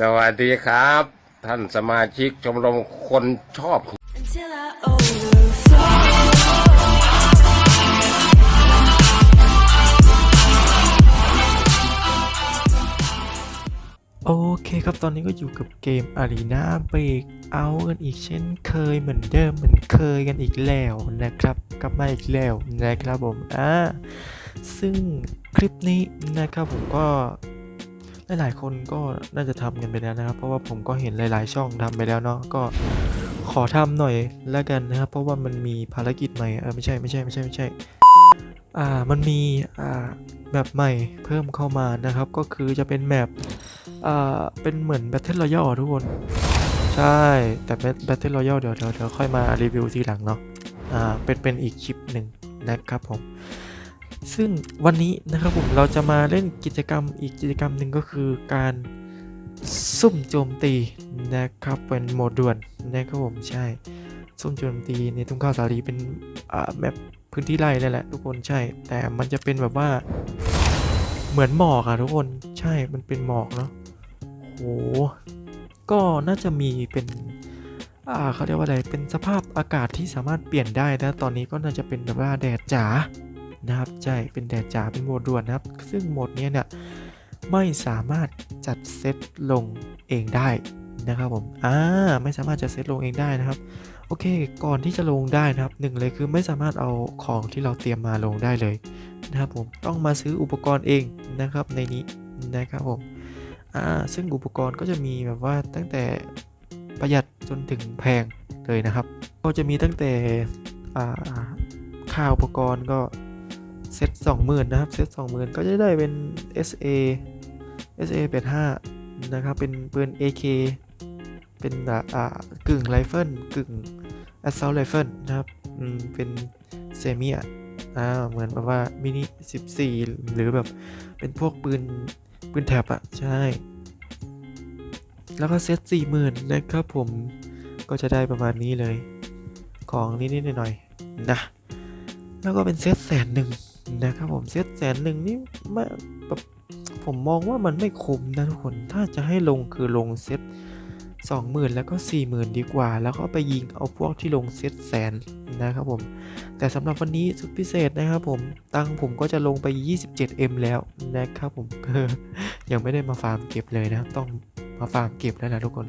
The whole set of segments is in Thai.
สวัสดีครับ ท่านสมาชิกชมรมคนชอบ until I overflow. โอเคครับตอนนี้ก็อยู่กับเกม Arena Break เอากันอีกเช่นเคยเหมือนเดิมเหมือนเคยกันอีกแล้วนะครับ กลับมาอีกแล้วนะครับผมอ่าซึ่งคลิปนี้นะครับผมก็ หลายๆคนก็น่าจะทำกันไปแล้วนะครับ เพราะว่าผมก็เห็นหลายๆช่องทำไปแล้วเนาะก็ขอทำหน่อยแล้วกันนะครับ เพราะว่ามันมีภารกิจใหม่เออไม่ใช่ไม่ใช่ไม่ใช่ไม่ใช่อ่ามันมีอ่าแบบใหม่เพิ่มเข้ามานะครับ ก็คือจะเป็นแมปอ่าเป็นเหมือน Battle Royale ทุกคน ใช่ แต่ Battle Royale เดี๋ยวเดี๋ยวเดี๋ยวค่อยมารีวิวทีหลังเนาะอ่าเป็นเป็นอีกคลิปหนึ่งนะครับผม ซึ่งวันนี้นะครับผมเราจะมาเล่นกิจกรรมอีกกิจกรรมหนึ่งก็คือการซุ่มโจมตีนะครับเป็นโหมดด่วนนะครับผมใช่ ซุ่มโจมตีในทุ่งข้าวสาลีเป็นแบบพื้นที่ไร่นั่นแหละทุกคนใช่ แต่มันจะเป็นแบบว่าเหมือนหมอกอะทุกคนใช่มันเป็นหมอกเนาะโหก็น่าจะมีเป็นอ่าเขาเรียกว่าอะไรเป็นสภาพอากาศที่สามารถเปลี่ยนได้นะตอนนี้ก็น่าจะเป็นแบบว่าแดดจ๋า นะครับใช่เป็นแดดจ๋าเป็นโหมดด่วนนะครับ ซึ่งโหมดนี้เนี่ยไม่สามารถจัดเซตลงเองได้นะครับผมอ่าไม่สามารถจัดเซตลงเองได้นะครับ โอเค ก่อนที่จะลงได้นะครับหนึ่งเลยคือไม่สามารถเอาของที่เราเตรียมมาลงได้เลยนะครับผมต้องมาซื้ออุปกรณ์เองนะครับในนี้นะครับผมอ่าซึ่งอุปกรณ์ก็จะมีแบบว่าตั้งแต่ประหยัดจนถึงแพงเลยนะครับ ก็จะมีตั้งแต่อ่าค่าอุปกรณ์ก็ เซต20,000 นะครับ เซต20,000 ก็จะได้เป็น SA SA 85นะครับ เป็นปืน AK เป็นอ่ากึ่งไรเฟิลกึ่ง assault rifle นะครับ อืม เป็นเซมิอะอ่าเหมือนแบบว่ามินิ 14 หรือแบบเป็นพวกปืนปืนแท็บอะใช่ แล้วก็เซตสี่หมื่นนะครับผมก็จะได้ประมาณนี้เลย ของนิดๆหน่อยๆนะ แล้วก็เป็นเซตแสนหนึ่ง นะครับผมเซตแสนหนึ่งนี่ไม่แบบผมมองว่ามันไม่คุ้มนะทุกคน ถ้าจะให้ลงคือลงเซตสองหมื่นแล้วก็สี่หมื่นดีกว่า แล้วก็ไปยิงเอาพวกที่ลงเซตแสนนะครับผม แต่สำหรับวันนี้สุดพิเศษนะครับผม ตังผมก็จะลงไป 27M แล้วนะครับผม ยังไม่ได้มาฟาร์มเก็บเลยนะครับ ต้องมาฟาร์มเก็บแล้วนะทุกคน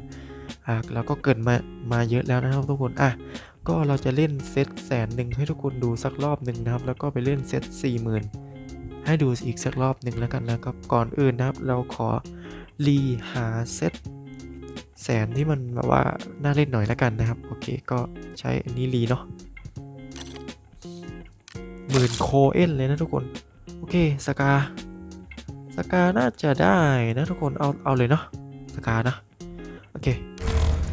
อะเราก็เกิดมา มาเยอะแล้วนะครับทุกคน อะ ก็เราจะเล่นเซตแสนหนึ่งให้ทุกคนดูสักรอบหนึ่งนะครับ แล้วก็ไปเล่นเซตสี่หมื่นให้ดูอีกสักรอบหนึ่งแล้วกันนะครับ ก่อนอื่นนะครับ เราขอรีหาเซตแสนที่มันแบบว่าน่าเล่นหน่อยแล้วกันนะครับ โอเคก็ใช้อันนี้รีเนาะหมื่นโคเอ็นเลยนะทุกคน โอเคสกาสกาน่าจะได้นะทุกคนเอาเอาเลยเนาะสกานะ โอเค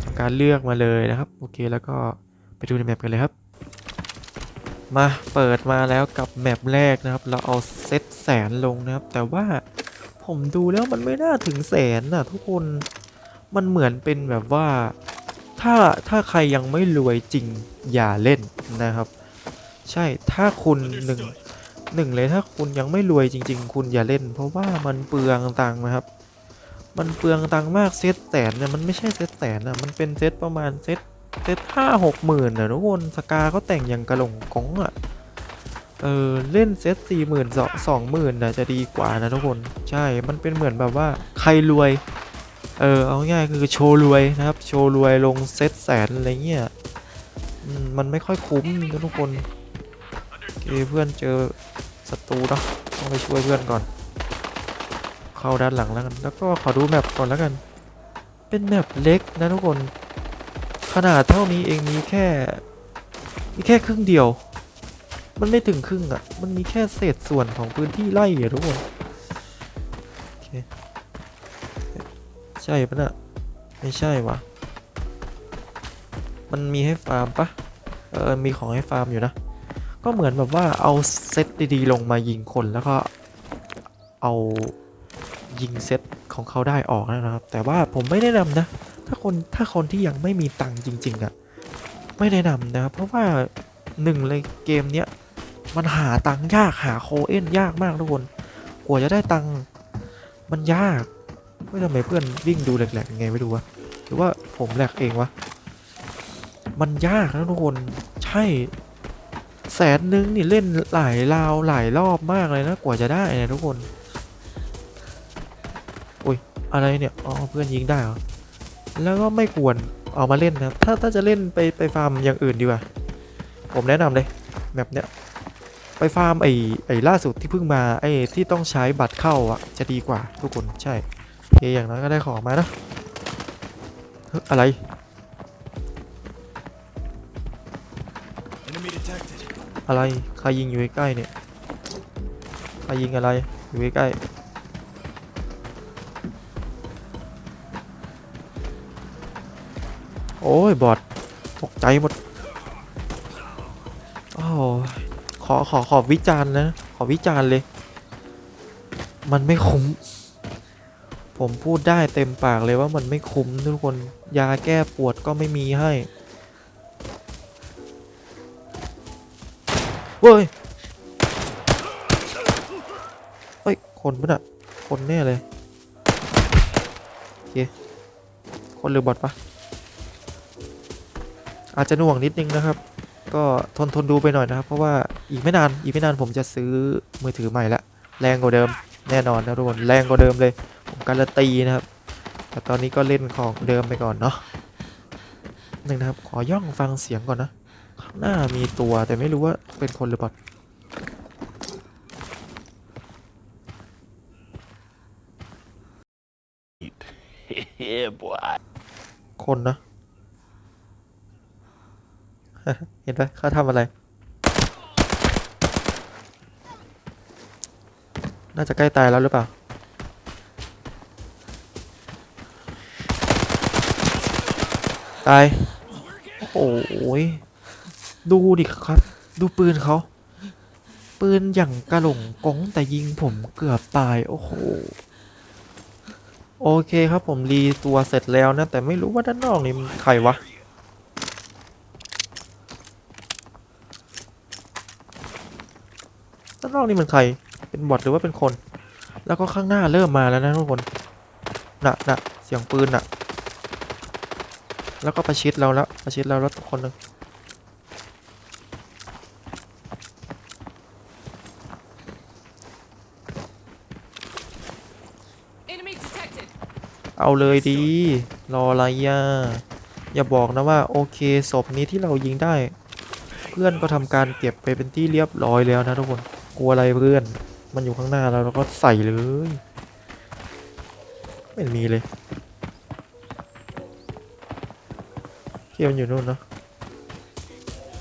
ทำการเลือกมาเลยนะครับ โอเคแล้วก็ ดูในแมปกันเลยครับ มาเปิดมาแล้วกับแมปแรกนะครับ เราเอาเซตแสนลงนะครับ แต่ว่าผมดูแล้วมันไม่น่าถึงแสนนะทุกคนมันเหมือนเป็นแบบว่าถ้าถ้าใครยังไม่รวยจริงอย่าเล่นนะครับ ใช่ถ้าคุณหนึ่งหนึ่งเลยถ้าคุณยังไม่รวยจริง ๆ คุณอย่าเล่น เพราะว่ามันเปลืองตังค์นะครับ มันเปลืองตังค์มากเซตแสนเนี่ยมันไม่ใช่เซตแสนอะมันเป็นเซตประมาณเซต เซตห้าหกหมื่นอะทุกคนสกาเขาแต่งอย่างกระหลงกงอะเออเล่นเซตสี่หมื่นสองหมื่นนะจะดีกว่านะทุกคนใช่มันเป็นเหมือนแบบว่าใครรวย เออเอาง่ายคือโชว์รวยนะครับ โชว์รวยลงเซตแสนอะไรเงี้ยมันไม่ค่อยคุ้มนะทุกคนเคเพื่อนเจอศัตรูเนาะต้องไปช่วยเพื่อนก่อน เข้าด้านหลังแล้วกัน แล้วก็ขอดูแมปก่อนแล้วกัน เป็นแมปเล็กนะทุกคน ขนาดเท่านี้เองมีแค่มีแค่ครึ่งเดียว มันไม่ถึงครึ่งอะ่ะ มันมีแค่เศษส่วนของพื้นที่ไร่อะทุกคนใช่ปะน่ะไม่ใช่วะมันมีให้ฟาร์มปะเออมีของให้ฟาร์มอยู่นะ ก็เหมือนแบบว่าเอาเซตดีๆลงมายิงคนแล้วก็เอายิงเซตของเขาได้ออกนะครับ แต่ว่าผมไม่แนะนำนะ ถ้าคนถ้าคนที่ยังไม่มีตังค์จริง ๆอะ่ะไม่แนะนำนะครับเพราะว่าหนึ่งเลยเกมเนี้ยมันหาตังค์ยากหาโคเอ็นยากมากทุกคน กว่าจะได้ตังค์มันยากไม่ทำไมเพื่อนวิ่งดูแหลกๆยังไงไม่รู้วะหรือว่าผมแหลกเองวะมันยากนะทุกคนใช่แสนนึงนี่เล่นหลายราวหลายรอบมากเลยนะกว่าจะได้นี่ยทุกคน อุ้ยอะไรเนี่ย อ๋อเพื่อนยิงได้เหรอ แล้วก็ไม่ควรเอามาเล่นนะครับถ้าถ้าจะเล่นไปไปฟาร์มอย่างอื่นดีกว่า ผมแนะนำเลยแบบเนี้ยไปฟาร์มไอ้ไอ้ล่าสุดที่เพิ่งมาไอ้ที่ต้องใช้บัตรเข้าอะจะดีกว่าทุกคนใช่โออย่างน้อยก็ได้ของมานะอะไรอะไรใครยิงอยู่ใกล้เนี่ยใครยิงอะไรอยู่ใกล้ โอ้ย บอดตกใจหมดโอ้ขอขอขอวิจารณ์นะ ขอวิจารณ์เลย มันไม่คุ้ม ผมพูดได้เต็มปากเลยว่ามันไม่คุ้มทุกคน ยาแก้ปวดก็ไม่มีให้ เว้ยเฮ้ย คนปะน่ะ คนแน่เลย โอเค คนหรือบอทปะ อาจจะหน่วงนิดนึงนะครับ ก็ทนทนดูไปหน่อยนะครับ เพราะว่าอีกไม่นานอีกไม่นานผมจะซื้อมือถือใหม่ละแรงกว่าเดิมแน่นอนนะทุกคนแรงกว่าเดิมเลย ผมการันตีนะครับ แต่ตอนนี้ก็เล่นของเดิมไปก่อนเนาะหนึ่งนะครับ ขอย่องฟังเสียงก่อนนะข้างหน้ามีตัวแต่ไม่รู้ว่าเป็นคนหรือบอท yeah, boy. คนนะ เห็นไหมเขาทำอะไร น่าจะใกล้ตายแล้วหรือเปล่า ตาย โอ้ย ดูดิครับ ดูปืนเขา ปืนอย่างกระหล่งกงแต่ยิงผมเกือบตาย โอ้โหโอเคครับผมรีตัวเสร็จแล้วนะ แต่ไม่รู้ว่าด้านนอกนี่ใครวะ ด้า นนอกนี่มันใคร เป็นบอทหรือว่าเป็นคน แล้วก็ข้างหน้าเริ่มมาแล้วนะทุกคนน่ะน่ะเสียงปืนน่ะ แล้วก็ประชิดเราแล้วประชิดเราแล้วทุกคนหนึ่ง Enemy detected. เอาเลยดี รออะไรย่ะอย่าบอกนะว่าโอเคศพนี้ที่เรายิงได้ เพื่อนก็ทำการเก็บไปเป็นที่เรียบร้อยแล้วนะทุกคน กลัวอะไรเพื่อน มันอยู่ข้างหน้าเราเราก็ใส่เลย ไม่มีเลยเกียมันอยู่นู่นเนอะ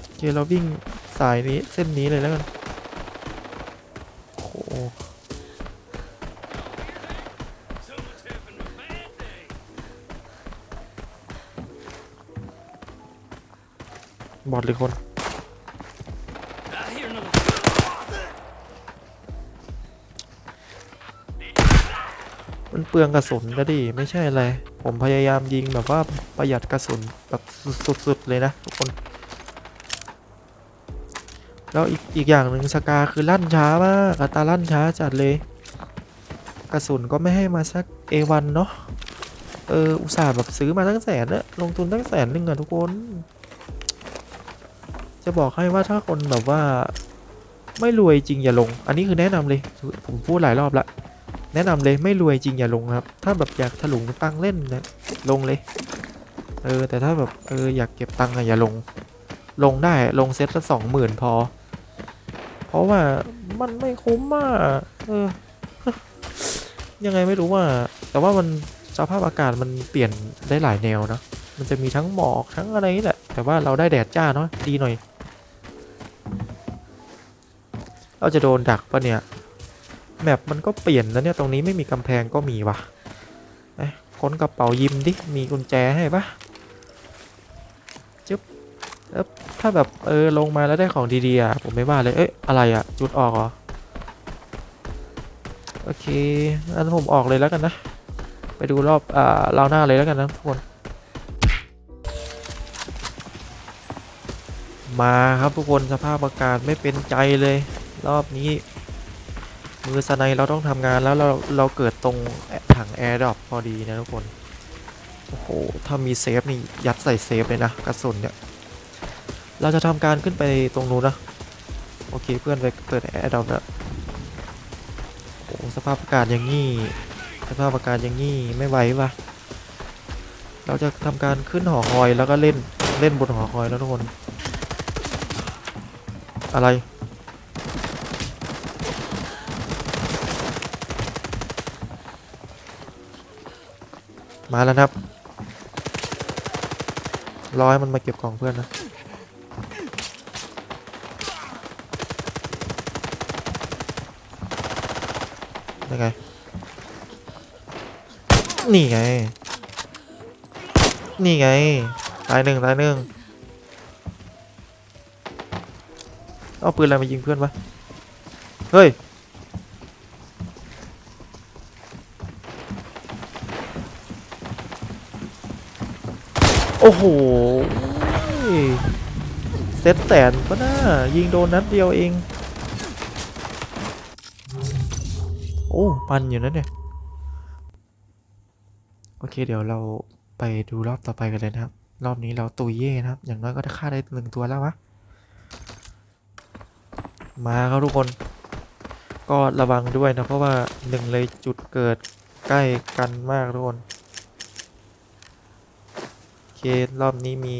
โอเคเราวิ่งสายนี้เส้นนี้เลยแล้วกันโอ้บอทหรือคน เปลืองกระสุนก็ดิไม่ใช่อะไร ผมพยายามยิงแบบว่าประหยัดกระสุนแบบสุดๆเลยนะทุกคน แล้วอีกอีกอย่างหนึ่งสกาคือลั่นช้ามากอัตราลั่นช้าจัดเลย กระสุนก็ไม่ให้มาสัก A1 เนาะเอออุตส่าห์แบบซื้อมาตั้งแสนอะลงทุนตั้งแสนหนึ่งอะทุกคน จะบอกให้ว่าถ้าคนแบบว่า ไม่รวยจริงอย่าลง อันนี้คือแนะนำเลย ผมพูดหลายรอบละ แนะนำเลยไม่รวยจริงอย่าลงครับ ถ้าแบบอยากถลุงตังเล่นนะลงเลย เออแต่ถ้าแบบเอออยากเก็บตังค์อะอย่าลง ลงได้ลงเซ็ตละสองหมื่นพอ เพราะว่ามันไม่คุ้มมากเออ ยังไงไม่รู้ว่า แต่ว่ามันสภาพอากาศมันเปลี่ยนได้หลายแนวนะมันจะมีทั้งหมอกทั้งอะไรนี่แหละ แต่ว่าเราได้แดดจ้าเนาะดีหน่อย เราจะโดนดักปะเนี่ย แมปมันก็เปลี่ยนแล้วเนี่ย ตรงนี้ไม่มีกำแพงก็มีวะเอ้ค้นกระเป๋ายิมดิ มีกุญแจให้ปะจึ๊บแล้วถ้าแบบเออลงมาแล้วได้ของดีๆอะผมไม่ว่าเลย เอ้ยอะไรอะจุดออกเหรอ โอเค อันนผมออกเลยแล้วกันนะ ไปดูรอบอ่าราวหน้าเลยแล้วกันนะทุกคนมาครับทุกคนสภาพอากาศไม่เป็นใจเลย รอบนี้ มือสไนเราต้องทำงานแล้วเราเราเกิดตรงถังแอร์ดรอปพอดีนะทุกคน โอ้โห ถ้ามีเซฟนี่ยัดใส่เซฟเลยนะกระสุนเนี่ย เราจะทำการขึ้นไปตรงนู้นนะ โอเคเพื่อนไปเปิดแอร์ดรอปแล้วโอ้สภาพอากาศอย่างงี้ สภาพอากาศอย่างงี้ไม่ไหววะเราจะทำการขึ้นหอคอยแล้วก็เล่นเล่นบนหอคอยแล้วทุกคน อะไร มาแล้วนะครับร้อให้มันมาเก็บของเพื่อนนะยังไง นี่ไง นี่ไง ตายหนึ่งตายหนึ่งเอาปืนอะไรมายิงเพื่อนวะ เฮ้ย โอ้โหเซตแสนก็น่ายิงโดนนัดเดียวเอง โอ้ปันอยู่นะเนี่ย โอเคเดี๋ยวเราไปดูรอบต่อไปกันเลยนะครับ รอบนี้เราตุยเย่นะครับ อย่างน้อยก็ฆ่าได้หนึ่งตัวแล้ววะมาครับทุกคน ก็ระวังด้วยนะ เพราะว่าหนึ่งเลยจุดเกิดใกล้กันมากทุกคน เครอบนี้มี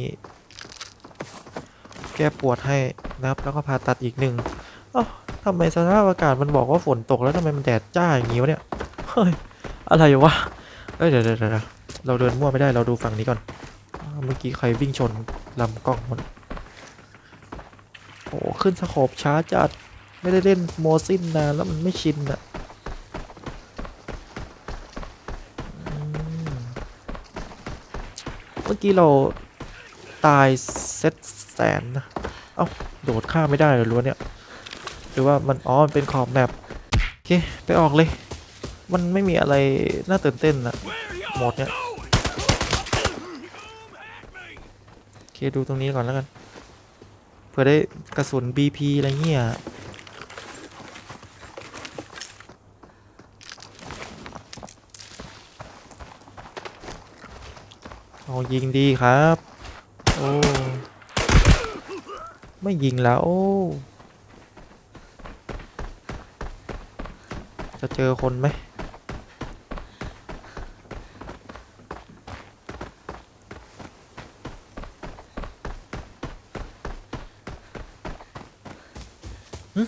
แก้ปวดให้นะครับ แล้วก็ผ่าตัดอีกหนึ่งเอ้าทำไมสภาพอากาศมันบอกว่าฝนตกแล้วทำไมมันแดดจ้าอย่างนี้วะเนี่ย เฮ้ย อะไรวะเอ้ยเดี๋ยวเดี๋ยวเดี๋ยวเราเดินมั่วไม่ได้เราดูฝั่งนี้ก่อน เมื่อกี้ใครวิ่งชนลำกล้องมันโอ้ขึ้นสโคบช้าจัด ไม่ได้เล่นโมซินนานแล้วมันไม่ชินอะ กี้เราตายเซตแสนนะ เอ้า โดดข้ามไม่ได้เลยล้วนเนี่ย หรือว่ามันอ๋อมันเป็นขอบแมปโอเค ไปออกเลย มันไม่มีอะไรน่าตื่นเต้นอะโหมดเนี่ยโอเค ดูตรงนี้ก่อนแล้วกันเพื่อได้กระสุน BP อะไรเงี้ย เอายิงดีครับ โอ้ ไม่ยิงแล้วโอ้จะเจอคนไหมหึ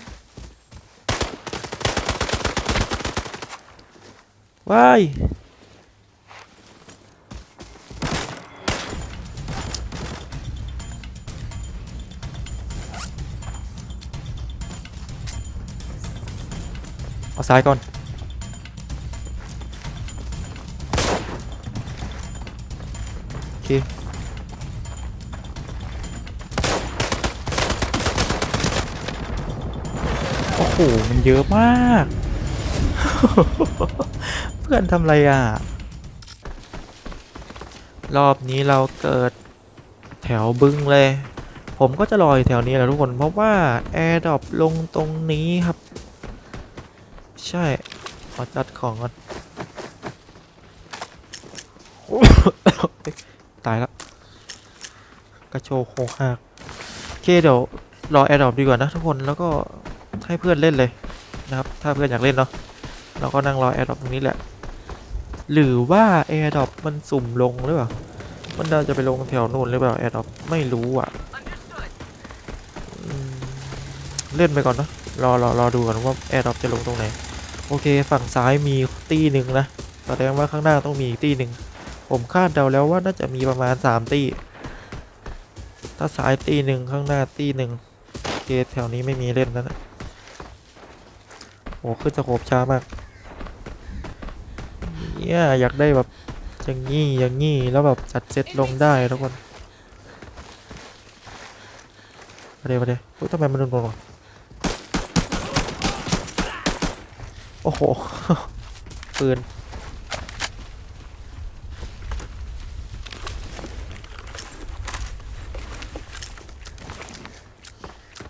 ว้าย ซ้ายก่อน โอเค โอ้โห มันเยอะมาก เพื่อนทำอะไรอะ รอบนี้เราเกิดแถวบึ้งเลย ผมก็จะรอยแถวนี้แหละทุกคน เพราะว่าแอร์ดรอปลงตรงนี้ครับ ใช่ ขอจัดของก่อน ตายแล้ว กระโชกโคหักโอเคเดี๋ยวรอแอร์ดรอปดีกว่านะทุกคนแล้วก็ให้เพื่อนเล่นเลยนะครับ ถ้าเพื่อนอยากเล่นเนาะเราก็นั่งรอแอร์ดรอปตรงนี้แหละ หรือว่าแอร์ดรอปมันสุ่มลงหรือเปล่า มันจะไปลงแถวนู่นหรือเปล่าแอร์ดรอปไม่รู้อะเล่นไปก่อนเนะรอรอรอดูก่อนว่าแอร์ดรอปจะลงตรงไหน โอเคฝั่งซ้ายมีตีหนึ่งนะแสดงว่าข้างหน้าต้องมีอีกตีหนึ่งผมคาดเดาแล้วว่าน่าจะมีประมาณสามตีถ้าซ้ายตีหนึ่งข้างหน้าตีหนึ่งโอเคแถวนี้ไม่มีเล่นแล้วนะโอ้ขึ้นสโคบช้ามากเนี่ยอยากได้แบบอย่างงี้อย่างงี้แล้วแบบจัดเซตลงได้ทุกคนมาเดี๋ยวมาเดี๋ยวทำไมมันโดนโดนวะ โอ้โห ปืน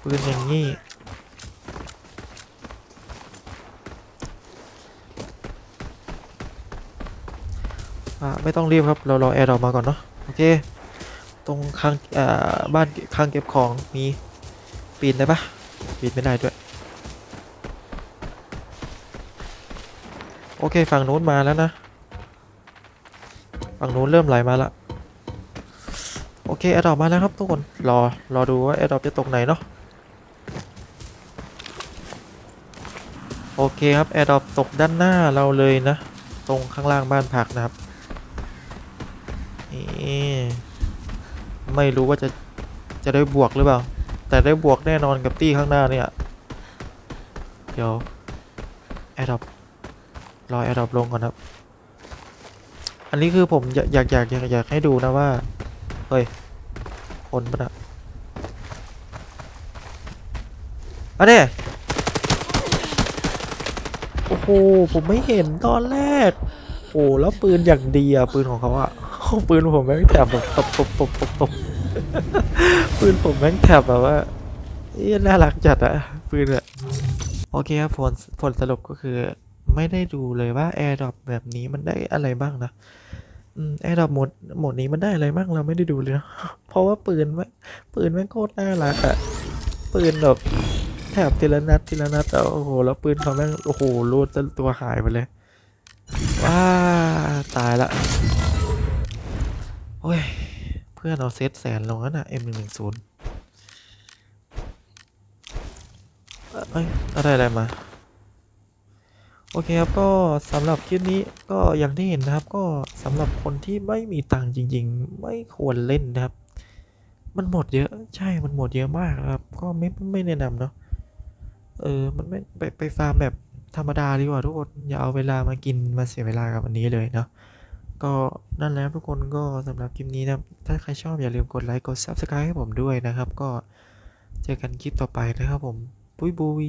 ปืนอย่างนี้ไม่ต้องรีบครับ เรารอแอร์ดอปมาก่อนเนาะ โอเค ตรงข้างบ้านข้างเก็บของมีปีนได้ปะปีนไม่ได้ด้วย อเคฝั่งโน้นมาแล้วนะ ฝั่งโน้นเริ่มไหลมาละ โอเคแอดอปมาแล้วครับทุกคน รอ รอดูว่าแอดอปจะตกไหนเนาะ โอเคครับแอดอปตกด้านหน้าเราเลยนะ ตรงข้างล่างบ้านพักนะครับ นี่ไม่รู้ว่าจะ จะได้บวกหรือเปล่า แต่ได้บวกแน่นอนกับตี้ข้างหน้าเนี่ย เดี๋ยวแอดอป รอแอร์ดรอปลงก่อนครับ อันนี้คือผมอยากอยากอยากอยากให้ดูนะว่า เฮ้ย คนปะนะอันนี้โอ้โห ผมไม่เห็นตอนแรก โอ้แล้วปืนอย่างดีอะปืนของเขาอะปืนผมแม่งแถบแบบตบตบตบตบตบปืนผมแม่งแถบแบบว่าน่ารักจัดอะปืนอะโอเคครับผลผลสรุปก็คือ ไม่ได้ดูเลยว่า AirDrop แบบนี้มันได้อะไรบ้างนะอืม AirDrop หมดหมดนี้มันได้อะไรบ้างเราไม่ได้ดูเลยนะเพราะว่าปืนแม่งปืนแม่งโคตรน่ารักอะปืนแบบแถบทีละนัดทีละนัดแล้วโอ้โหแล้วปืนเขาแม่งโอ้โหรูดจนตัวหายไปเลยว้าตายละโอ้ยเพื่อนเอาเซตแสนลงแล้วนะ M110 เอ้ยอะไรอะไรมา โอเคครับก็สำหรับคลิปนี้ก็อย่างที่เห็นนะครับ ก็สำหรับคนที่ไม่มีตังค์จริง ๆ ไม่ควรเล่นนะครับ มันหมดเยอะใช่มันหมดเยอะมากครับ ก็ไม่ไม่แนะนำเนาะเออมันไม่ไปไปฟาร์มแบบธรรมดาดีกว่าทุกคนอย่าเอาเวลามากินมาเสียเวลากับอันนี้เลยเนาะก็นั่นแหล้วทุกคนก็สำหรับคลิปนี้นะถ้าใครชอบอย่าลืมกดไลค์กด Subscribe ให้ผมด้วยนะครับ ก็เจอกันคลิปต่อไปนะครับผมบุยบุย